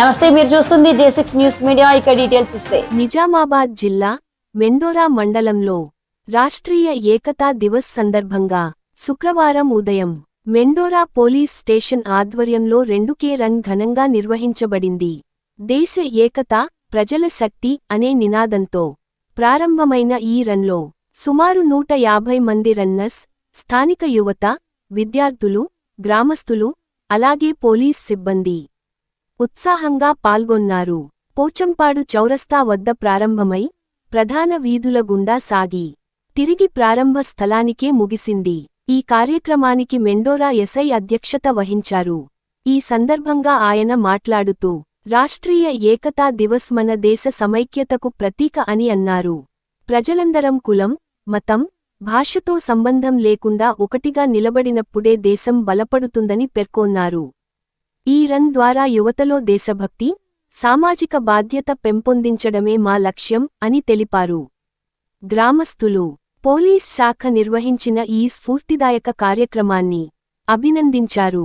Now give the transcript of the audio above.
నమస్తే మీరు చూస్తుంది జే సిక్స్ న్యూస్ మీడియా ఇక డీటెయిల్స్ ఇస్తే. నిజామాబాద్ జిల్లా మెండోరా మండలంలో రాష్ట్రీయ ఏకతా దివస్ సందర్భంగా శుక్రవారం ఉదయం మెండోరా పోలీస్ స్టేషన్ ఆధ్వర్యంలో రెండు కే రన్ ఘనంగా నిర్వహించబడింది. దేశ ఏకత ప్రజల శక్తి అనే నినాదంతో ప్రారంభమైన ఈ రన్లో సుమారు నూట యాభై మంది రన్నర్స్ స్థానిక యువత విద్యార్థులు గ్రామస్తులు అలాగే పోలీస్ సిబ్బంది ఉత్సాహంగా పాల్గొన్నారు. పోచంపాడు చౌరస్తా వద్ద ప్రారంభమై ప్రధాన వీధుల గుండా సాగి తిరిగి ప్రారంభ స్థలానికే ముగిసింది. ఈ కార్యక్రమానికి మెండోరా ఎస్ఐ అధ్యక్షత వహించారు. ఈ సందర్భంగా ఆయన మాట్లాడుతూ రాష్ట్రీయ ఏకతా దివస్ మన దేశ సమైక్యతకు ప్రతీక అని అన్నారు. ప్రజలందరం కులం మతం భాషతో సంబంధం లేకుండా ఒకటిగా నిలబడినప్పుడే దేశం బలపడుతుందని పేర్కొన్నారు. ఈ రన్ ద్వారా యువతలో దేశభక్తి సామాజిక బాధ్యత పెంపొందించడమే మా లక్ష్యం అని తెలిపారు. గ్రామస్తులు పోలీస్ శాఖ నిర్వహించిన ఈ స్ఫూర్తిదాయక కార్యక్రమాన్ని అభినందించారు.